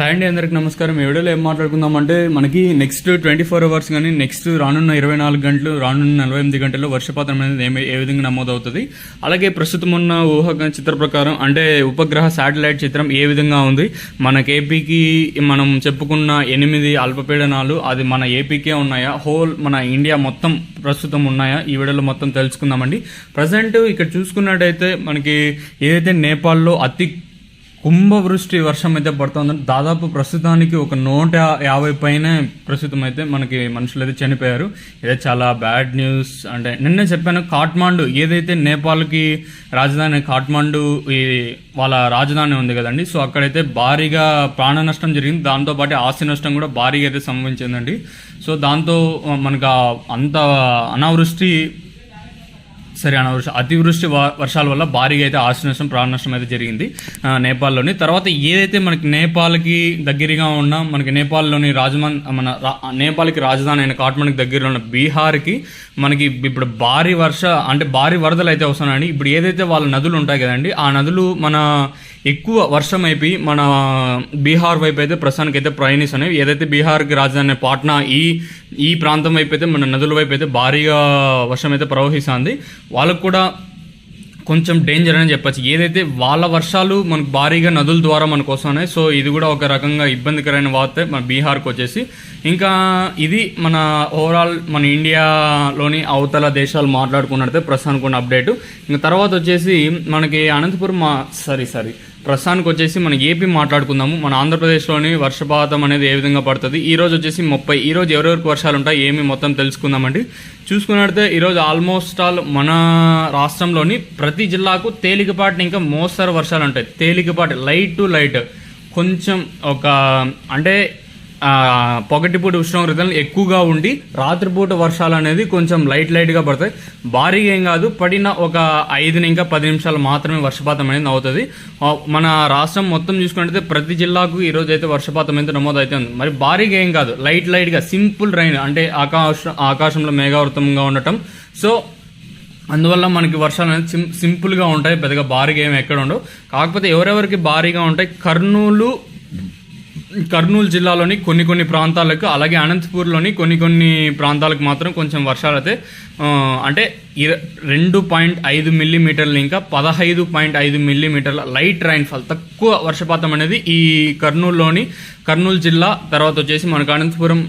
Hi అండి అందరికి నమస్కారం. ఈ వీడియోలో ఏం మాట్లాడుకుందాం అంటే మనకి నెక్స్ట్ ట్వంటీ ఫోర్ అవర్స్ కానీ నెక్స్ట్ రానున్న ఇరవై నాలుగు గంటలు రానున్న నలభై ఎనిమిది గంటల్లో వర్షపాతం అనేది ఏమి ఏ విధంగా నమోదవుతుంది. అలాగే ప్రస్తుతం ఉన్న ఊహ చిత్ర ప్రకారం అంటే ఉపగ్రహ శాటిలైట్ చిత్రం ఏ విధంగా ఉంది? మనకి ఏపీకి మనం చెప్పుకున్న ఎనిమిది అల్పపీడనాలు అది మన ఏపీకే ఉన్నాయా? హోల్ మన ఇండియా మొత్తం ప్రస్తుతం ఉన్నాయా? ఈ వీడియోలో మొత్తం తెలుసుకుందామండి. ప్రజెంట్ ఇక్కడ చూసుకున్నట్టయితే మనకి ఏదైతే నేపాల్లో అతి కుంభవృష్టి వర్షం అయితే పడుతుందంటే దాదాపు ప్రస్తుతానికి ఒక నూట యాభై పైన ప్రస్తుతం అయితే మనకి మనుషులు అయితే చనిపోయారు. ఇదే చాలా బ్యాడ్ న్యూస్ అంటే నిన్నే చెప్పాను కాట్మాండు ఏదైతే నేపాల్కి రాజధాని కాట్మాండు ఈ వాళ్ళ రాజధాని ఉంది కదండి సో అక్కడైతే భారీగా ప్రాణ నష్టం జరిగింది. దాంతోపాటు ఆస్తి నష్టం కూడా భారీగా అయితే సంభవించిందండి. సో దాంతో మనకు అంత అనావృష్టి సరే అనావృష్టి అతివృష్టి వర్షాల వల్ల భారీగా అయితే ఆస్తి నష్టం ప్రాణ నష్టం అయితే జరిగింది నేపాల్లోని. తర్వాత ఏదైతే మనకి నేపాల్కి దగ్గరగా ఉన్న మనకి నేపాల్లోని రాజమాన్ మన నేపాల్కి రాజధాని అయిన కాట్మండ్కి దగ్గరలో ఉన్న బీహార్కి మనకి ఇప్పుడు భారీ వర్ష అంటే భారీ వరదలు అయితే వస్తున్నాయండి. ఇప్పుడు ఏదైతే వాళ్ళ నదులు ఉంటాయి కదండి ఆ నదులు మన ఎక్కువ వర్షం అయిపోయి మన బీహార్ వైపు అయితే ప్రస్తుతానికి అయితే ప్రయాణిస్తున్నాయి ఏదైతే బీహార్కి రాజధాని పాట్నా ఈ ఈ ప్రాంతం వైపు అయితే మన నదుల వైపు అయితే భారీగా వర్షం అయితే ప్రవహిస్తుంది. వాళ్ళకు కూడా కొంచెం డేంజర్ అని చెప్పచ్చు. ఏదైతే వాళ్ళ వర్షాలు మనకు భారీగా నదుల ద్వారా మనకు వస్తున్నాయి సో ఇది కూడా ఒక రకంగా ఇబ్బందికరమైన వార్త మన బీహార్కి వచ్చేసి. ఇంకా ఇది మన ఓవరాల్ మన ఇండియాలోని అవతల దేశాలు మాట్లాడుకున్నట్టే ప్రస్తుతానికి ఉన్న అప్డేట్ ఇంకా తర్వాత వచ్చేసి మనకి అనంతపురం మా సారీ సారీ ప్రస్తుతానికి వచ్చేసి మన ఏపీ మాట్లాడుకుందాము. మన ఆంధ్రప్రదేశ్లోని వర్షపాతం అనేది ఏ విధంగా పడుతుంది? ఈ రోజు వచ్చేసి ముప్పై ఈ రోజు ఎవరెవరికి వర్షాలు ఉంటాయి? ఏమి మొత్తం తెలుసుకుందామండి. చూసుకున్నట్లయితే ఈరోజు ఆల్మోస్ట్ ఆల్ మన రాష్ట్రంలోని ప్రతి జిల్లాకు తేలికపాటి ఇంకా మోస్తరు వర్షాలు ఉంటాయి. తేలికపాటి లైట్ టు లైట్. కొంచెం ఒక అంటే పొగటిపూట ఉష్ణోగ్రతలు ఎక్కువగా ఉండి రాత్రిపూట వర్షాలు అనేది కొంచెం లైట్ లైట్గా పడతాయి. భారీగా ఏం కాదు పడిన ఒక ఐదు ఇంకా పది నిమిషాలు మాత్రమే వర్షపాతం అనేది అవుతుంది మన రాష్ట్రం మొత్తం చూసుకుంటే ప్రతి జిల్లాకు ఈరోజు అయితే వర్షపాతం అయితే నమోదు అయితే ఉంది. మరి భారీగా ఏం కాదు లైట్ లైట్గా సింపుల్ రైన్ అంటే ఆకాశ ఆకాశంలో మేఘావృతంగా ఉండటం. సో అందువల్ల మనకి వర్షాలు అనేది సిం సింపుల్గా ఉంటాయి పెద్దగా భారీగా ఏమి ఎక్కడ ఉండవు. కాకపోతే ఎవరెవరికి భారీగా ఉంటాయి కర్నూలు కర్నూలు జిల్లాలోని కొన్ని కొన్ని ప్రాంతాలకు అలాగే అనంతపూర్లోని కొన్ని కొన్ని ప్రాంతాలకు మాత్రం కొంచెం వర్షాలు అయితే అంటే ఇర రెండు పాయింట్ ఐదు మిల్లీమీటర్లు ఇంకా పదహైదు పాయింట్ ఐదు మిల్లీమీటర్ల లైట్ రైన్ఫాల్. తక్కువ వర్షపాతం అనేది ఈ కర్నూలులోని కర్నూలు జిల్లా తర్వాత వచ్చేసి మనకు అనంతపురం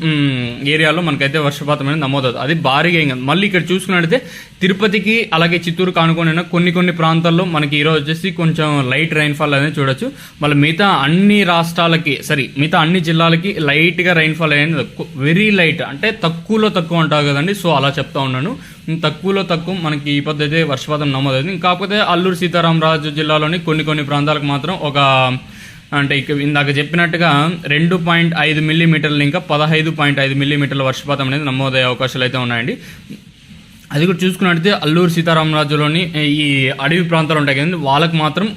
ఏరియాలో మనకైతే వర్షపాతం అనేది నమోదవుతుంది. అది భారీగా ఏం కాదు మళ్ళీ ఇక్కడ చూసుకున్నట్లయితే తిరుపతికి అలాగే చిత్తూరు కానుకొని కొన్ని కొన్ని ప్రాంతాల్లో మనకి ఈరోజు వచ్చేసి కొంచెం లైట్ రైన్ఫాల్ అనేది చూడొచ్చు. మళ్ళీ మిగతా అన్ని రాష్ట్రాలకి సరే మిగతా అన్ని జిల్లాలకి లైట్గా రైన్ఫాల్ అనేది వెరీ లైట్. అంటే తక్కువలో తక్కువ అంటారు కదండి. సో అలా చెప్తా ఉన్నాను. తక్కువలో తక్కువ మనకి ఈ పద్ధతి వర్షపాతం నమోదైంది కాకపోతే అల్లూరు సీతారామరాజు జిల్లాలోని కొన్ని కొన్ని ప్రాంతాలకు మాత్రం ఒక అంటే ఇక ఇందాక చెప్పినట్టుగా రెండు పాయింట్ ఐదు మిల్లీమీటర్లు ఇంకా పదహైదు పాయింట్ ఐదు మిల్లీమీటర్ల వర్షపాతం అనేది నమోదయ్యే అవకాశాలు అయితే ఉన్నాయండి. అది కూడా చూసుకున్నట్టయితే అల్లూరు సీతారామరాజులోని ఈ అడవి ప్రాంతాలు ఉంటాయి కదండి వాళ్ళకి మాత్రం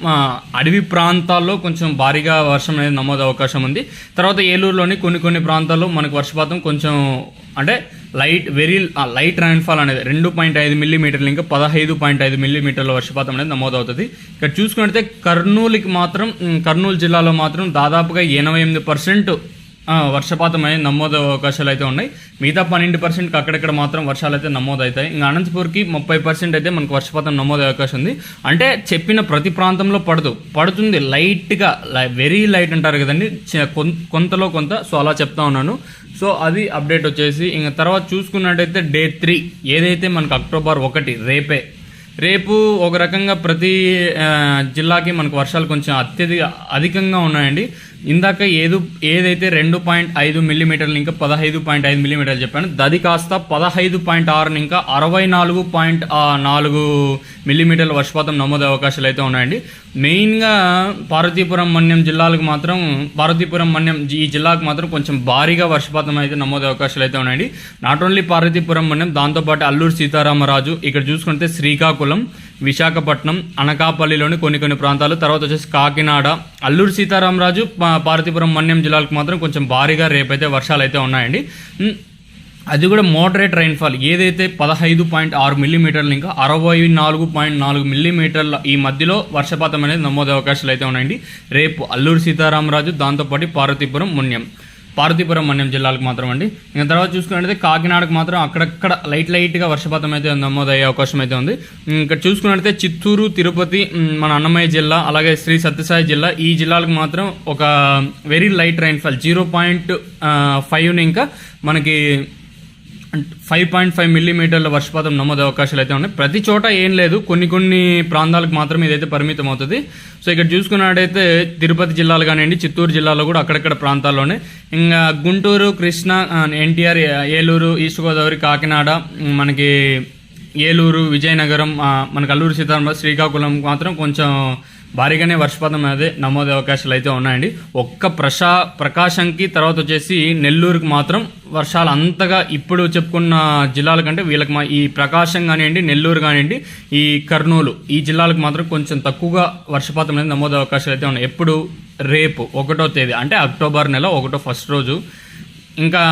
అడవి ప్రాంతాల్లో కొంచెం భారీగా వర్షం అనేది నమోదు అవకాశం ఉంది. తర్వాత ఏలూరులోని కొన్ని కొన్ని ప్రాంతాల్లో మనకు వర్షపాతం కొంచెం అంటే లైట్ వెరీ లైట్ రైన్ఫాల్ అనేది రెండు పాయింట్ ఐదు మిల్లీమీటర్లు ఇంకా పదహైదు పాయింట్ ఐదు మిల్లీమీటర్ల వర్షపాతం అనేది నమోదవుతుంది. ఇక్కడ చూసుకున్నట్టయితే కర్నూలుకి మాత్రం కర్నూలు జిల్లాలో మాత్రం దాదాపుగా ఎనభై ఎనిమిది పర్సెంట్ వర్షపాతం అనేది నమోదు అవకాశాలు అయితే ఉన్నాయి. మిగతా పన్నెండు పర్సెంట్కి అక్కడక్కడ మాత్రం వర్షాలు అయితే నమోదు అవుతాయి ఇంకా అనంతపూర్కి ముప్పై పర్సెంట్ అయితే మనకు వర్షపాతం నమోదు అవకాశం ఉంది. అంటే చెప్పిన ప్రతి ప్రాంతంలో పడదు. పడుతుంది లైట్గా వెరీ లైట్ అంటారు కదండి. కొంతలో కొంత సో అలా చెప్తా ఉన్నాను. సో అది అప్డేట్ వచ్చేసి ఇంకా తర్వాత చూసుకున్నట్టయితే డే త్రీ. ఏదైతే మనకు అక్టోబర్ ఒకటి రేపే రేపు ఒక రకంగా ప్రతి జిల్లాకి మనకు వర్షాలు కొంచెం అత్యధిక అధికంగా ఉన్నాయండి. ఇందాక ఏదో ఏదైతే రెండు పాయింట్ ఐదు మిల్లీమీటర్లు ఇంకా పదహైదు పాయింట్ ఐదు మిల్లీమీటర్లు చెప్పాను దది కాస్త పదహైదు పాయింట్ ఆరు ఇంకా అరవై నాలుగు పాయింట్ నాలుగు మిల్లీమీటర్ల వర్షపాతం నమోదు అవకాశాలు అయితే ఉన్నాయండి. మెయిన్గా పార్వతీపురం మన్యం జిల్లాలకు మాత్రం పార్వతీపురం మన్యం ఈ జిల్లాకు మాత్రం కొంచెం భారీగా వర్షపాతం అయితే నమోదు అవకాశాలు అయితే ఉన్నాయండి. నాట్ ఓన్లీ పార్వతీపురం మన్యం దాంతోపాటు అల్లూరు సీతారామరాజు ఇక్కడ చూసుకుంటే శ్రీకాకుళం విశాఖపట్నం అనకాపల్లిలోని కొన్ని కొన్ని ప్రాంతాలు తర్వాత వచ్చేసి కాకినాడ అల్లూరు సీతారామరాజు పార్వతీపురం మన్యం జిల్లాలకు మాత్రం కొంచెం భారీగా రేపైతే వర్షాలు అయితే ఉన్నాయండి అది కూడా మోడరేట్ రైన్ఫాల్. ఏదైతే పదహైదు పాయింట్ ఆరు మిల్లీమీటర్లు ఇంకా అరవై నాలుగు పాయింట్ నాలుగు మిల్లీమీటర్ల ఈ మధ్యలో వర్షపాతం అనేది నమోదు అవకాశాలు అయితే ఉన్నాయండి. రేపు అల్లూరు సీతారామరాజు దాంతోపాటు పార్వతీపురం మున్యం. పార్వతీపురం మన్యం జిల్లాలకు మాత్రం అండి ఇంకా తర్వాత చూసుకున్నట్టయితే కాకినాడకు మాత్రం అక్కడక్కడ లైట్ లైట్గా వర్షపాతం అయితే నమోదయ్యే అవకాశం అయితే ఉంది. ఇంకా చూసుకున్నట్టయితే చిత్తూరు తిరుపతి మన అన్నమయ్య జిల్లా అలాగే శ్రీ సత్యసాయి జిల్లా ఈ జిల్లాలకు మాత్రం ఒక very light rainfall zero point ఫైవ్ని ఇంకా మనకి ఫైవ్ పాయింట్ ఫైవ్ మిల్లీమీటర్ల వర్షపాతం నమోదు అవకాశాలు అయితే ఉన్నాయి. ప్రతి చోట ఏం లేదు. కొన్ని కొన్ని ప్రాంతాలకు మాత్రం ఇదైతే పరిమితం అవుతుంది. సో ఇక్కడ చూసుకున్నట్టయితే తిరుపతి జిల్లాలు కానివ్వండి చిత్తూరు జిల్లాలో కూడా అక్కడక్కడ ప్రాంతాల్లోనే. ఇంకా గుంటూరు కృష్ణా ఎన్టీఆర్ ఏలూరు ఈస్ట్ గోదావరి కాకినాడ మనకి ఏలూరు విజయనగరం మనకి అల్లూరు సీతారామ శ్రీకాకుళం మాత్రం కొంచెం భారీగానే వర్షపాతం అనేది నమోదు అవకాశాలు అయితే ఉన్నాయండి. ఒక్క ప్రశా ప్రకాశంకి తర్వాత వచ్చేసి నెల్లూరుకి మాత్రం వర్షాలు అంతగా ఇప్పుడు చెప్పుకున్న జిల్లాల కంటే వీళ్ళకి మా ఈ ప్రకాశం కానివ్వండి నెల్లూరు కానివ్వండి ఈ కర్నూలు ఈ జిల్లాలకు మాత్రం కొంచెం తక్కువగా వర్షపాతం అనేది నమోదు అవకాశాలు అయితే ఉన్నాయి. ఎప్పుడు? రేపు ఒకటో తేదీ అంటే అక్టోబర్ నెల ఒకటో ఫస్ట్ రోజు. ఇంకా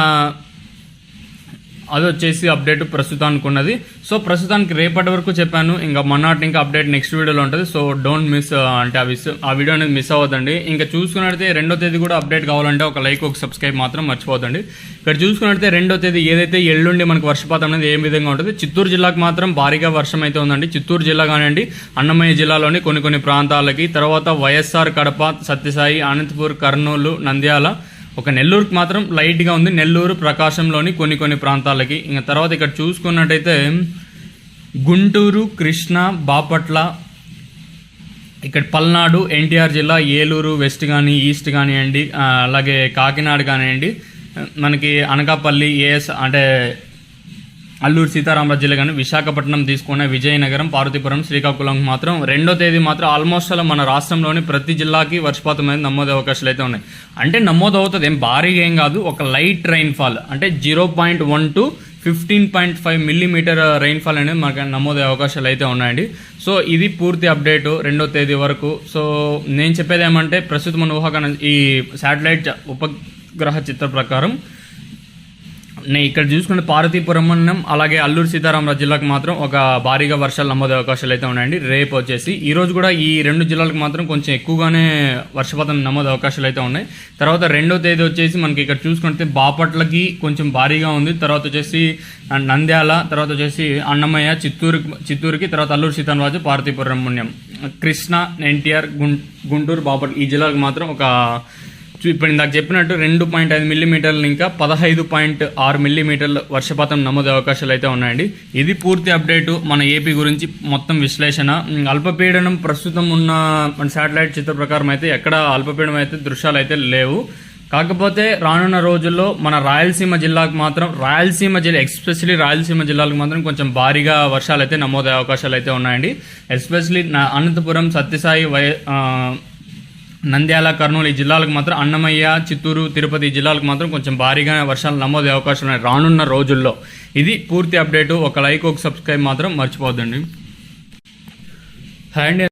అది వచ్చేసి అప్డేట్ ప్రస్తుతానికి ఉన్నది. సో ప్రస్తుతానికి రేపటి వరకు చెప్పాను ఇంకా మొన్నటి ఇంకా అప్డేట్ నెక్స్ట్ వీడియోలో ఉంటుంది. సో డోంట్ మిస్ అంటే ఆ విస్ ఆ వీడియో అనేది మిస్ అవ్వదండి ఇంకా చూసుకున్నట్లయితే రెండో తేదీ కూడా అప్డేట్ కావాలంటే ఒక లైక్ ఒక సబ్స్క్రైబ్ మాత్రం మర్చిపోదండి ఇక్కడ చూసుకున్నట్లయితే రెండో తేదీ ఏదైతే ఎల్లుండి మనకు వర్షపాతం అనేది ఏ విధంగా ఉంటుంది చిత్తూరు జిల్లాకు మాత్రం భారీగా వర్షం అయితే ఉందండి. చిత్తూరు జిల్లా కానివ్వండి అన్నమయ్య జిల్లాలోని కొన్ని కొన్ని ప్రాంతాలకి తర్వాత వైఎస్ఆర్ కడప సత్యసాయి అనంతపూర్ కర్నూలు నంద్యాల ఒక నెల్లూరుకి మాత్రం లైట్గా ఉంది. నెల్లూరు ప్రకాశంలోని కొన్ని కొన్ని ప్రాంతాలకి. ఇంకా తర్వాత ఇక్కడ చూసుకున్నట్టయితే గుంటూరు కృష్ణ బాపట్ల ఇక్కడ పల్నాడు ఎన్టీఆర్ జిల్లా ఏలూరు వెస్ట్ కానీ ఈస్ట్ కానివ్వండి అలాగే కాకినాడ కానివ్వండి. మనకి అనకాపల్లి ఏఎస్ అంటే అల్లూరు సీతారామరాజు జిల్లా కానీ విశాఖపట్నం తీసుకున్న విజయనగరం పార్వతీపురం శ్రీకాకుళం మాత్రం రెండో తేదీ మాత్రం ఆల్మోస్ట్ అలా మన రాష్ట్రంలోని ప్రతి జిల్లాకి వర్షపాతం అనేది నమోదు అవకాశాలు అయితే ఉన్నాయి. అంటే నమోదు అవుతుంది ఏం భారీగా ఏం కాదు ఒక లైట్ రైన్ఫాల్ అంటే zero point one to fifteen point five millimetre rainfall అనేది మనకు నమోదయ్యే అవకాశాలు అయితే ఉన్నాయండి. సో ఇది పూర్తి అప్డేట్ రెండో తేదీ వరకు. సో నేను చెప్పేది ఏమంటే ప్రస్తుతం మన ఊహాగాన ఈ శాటిలైట్ ఉపగ్రహ చిత్ర ప్రకారం నేను ఇక్కడ చూసుకుంటే పార్వతీపురం అలాగే అల్లూరు సీతారామరాజు జిల్లాకు మాత్రం ఒక భారీగా వర్షాలు నమోదే అవకాశాలు అయితే ఉన్నాయండి. రేపు వచ్చేసి ఈ రోజు కూడా ఈ రెండు జిల్లాలకు మాత్రం కొంచెం ఎక్కువగానే వర్షపాతం నమోదు అవకాశాలు అయితే ఉన్నాయి. తర్వాత రెండో తేదీ వచ్చేసి మనకి ఇక్కడ చూసుకుంటే బాపట్లకి కొంచెం భారీగా ఉంది. తర్వాత వచ్చేసి నంద్యాల తర్వాత వచ్చేసి అన్నమయ్య చిత్తూరు చిత్తూరుకి తర్వాత అల్లూరు సీతారామరాజు పార్వతీపురం కృష్ణ ఎన్టీఆర్ గుం గుంటూరు బాపట్ల ఈ జిల్లాలకు మాత్రం ఒక ఇప్పుడు ఇందాక చెప్పినట్టు రెండు పాయింట్ ఐదు మిల్లీమీటర్లు ఇంకా పదహైదు పాయింట్ ఆరు మిల్లీమీటర్ల వర్షపాతం నమోదు అవకాశాలు అయితే ఉన్నాయండి. ఇది పూర్తి అప్డేటు మన ఏపీ గురించి మొత్తం విశ్లేషణ. అల్పపీడనం ప్రస్తుతం ఉన్న మన శాటిలైట్ చిత్ర ప్రకారం అయితే ఎక్కడ అల్పపీడనం అయితే దృశ్యాలు అయితే లేవు. కాకపోతే రానున్న రోజుల్లో మన రాయలసీమ జిల్లాకు మాత్రం రాయలసీమ జిల్లా ఎస్పెషలీ రాయలసీమ జిల్లాలకు మాత్రం కొంచెం భారీగా వర్షాలు అయితే నమోదయ్యే అవకాశాలు అయితే ఉన్నాయండి. ఎస్పెషలీ అనంతపురం సత్యసాయి వై నంద్యాల కర్నూలు ఈ జిల్లాలకు మాత్రం అన్నమయ్య చిత్తూరు తిరుపతి జిల్లాలకు మాత్రం కొంచెం భారీగా వర్షాలు నమోదే అవకాశం ఉన్నాయి. రానున్న రోజుల్లో ఇది పూర్తి అప్డేటు. ఒక లైక్ ఒక సబ్స్క్రైబ్ మాత్రం మర్చిపోద్దండి హాయ్ అండి.